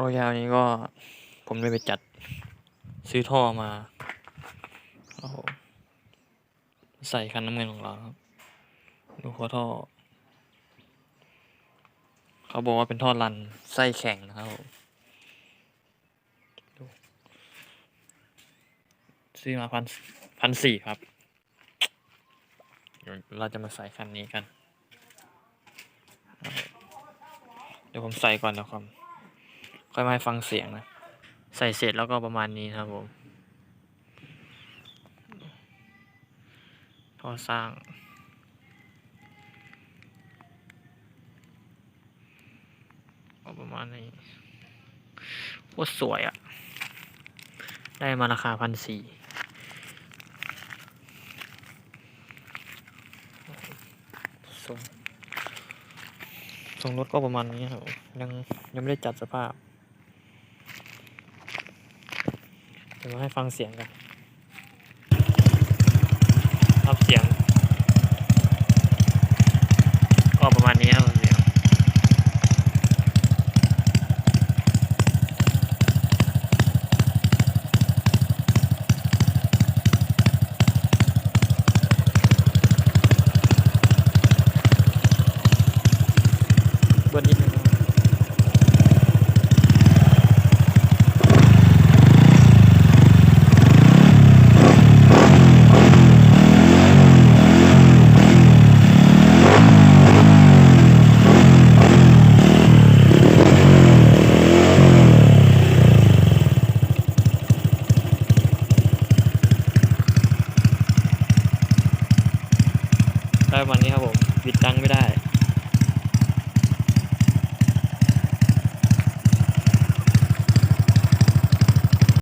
รอยาวนี้ก็ผมได้ไปจัดซื้อท่อมาครับผมใส่คันน้ำเงินของเราครับ ดูหัวท่อ เขาบอกว่าเป็นท่อรันไส้แข็งนะครับดูซื้อมาพันพันสี่ครับเดี๋ยวเราจะมาใส่คันนี้กัน เดี๋ยวผมใส่ก่อนนะครับ ค่อยมาให้ฟังเสียงนะ ใส่เสร็จแล้วก็ประมาณนี้ครับผมท่อสร้างก็ประมาณนี้โคตรสวยอะ่ะได้มาราคาพันสี่ส่งส่งรถก็ประมาณนี้ครับ ยังยังไม่ได้จัดสภาพ เดี๋ยวมาให้ฟังเสียงกันรับเสียง ก็ประมาณนี้ครับเสีบนนี้ ประมาณนี้ครับผมบิดดังไม่ได้